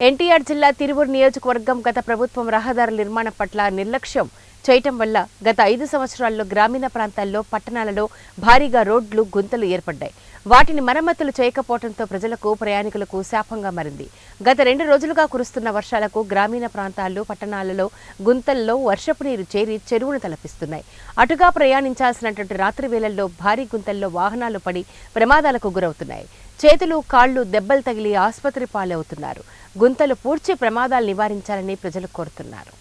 ఎన్టీఆర్ జిల్లా తిరువురు నియోజకవర్గం గత ప్రభుత్వం రహదారుల నిర్మాణం పట్ల నిర్లక్ష్యం చేయటం వల్ల గత ఐదు సంవత్సరాల్లో గ్రామీణ ప్రాంతాల్లో పట్టణాలలో భారీగా రోడ్లు గుంతలు ఏర్పడ్డాయి. వాటిని మరమ్మతులు చేయకపోవడంతో ప్రజలకు ప్రయాణికులకు శాపంగా మారింది. గత రెండు రోజులుగా కురుస్తున్న వర్షాలకు గ్రామీణ ప్రాంతాల్లో పట్టణాలలో గుంతల్లో వర్షపు నీరు చేరి చెరువును తలపిస్తున్నాయి. అటుగా ప్రయాణించాల్సినటువంటి రాత్రి వేళల్లో భారీ గుంతల్లో వాహనాలు పడి ప్రమాదాలకు గురవుతున్నాయి. చేతులు కాళ్ళు దెబ్బలు తగిలి ఆసుపత్రి పాలవుతున్నారు. గుంతలు పూడ్చి ప్రమాదాలు నివారించాలని ప్రజలు కోరుతున్నారు.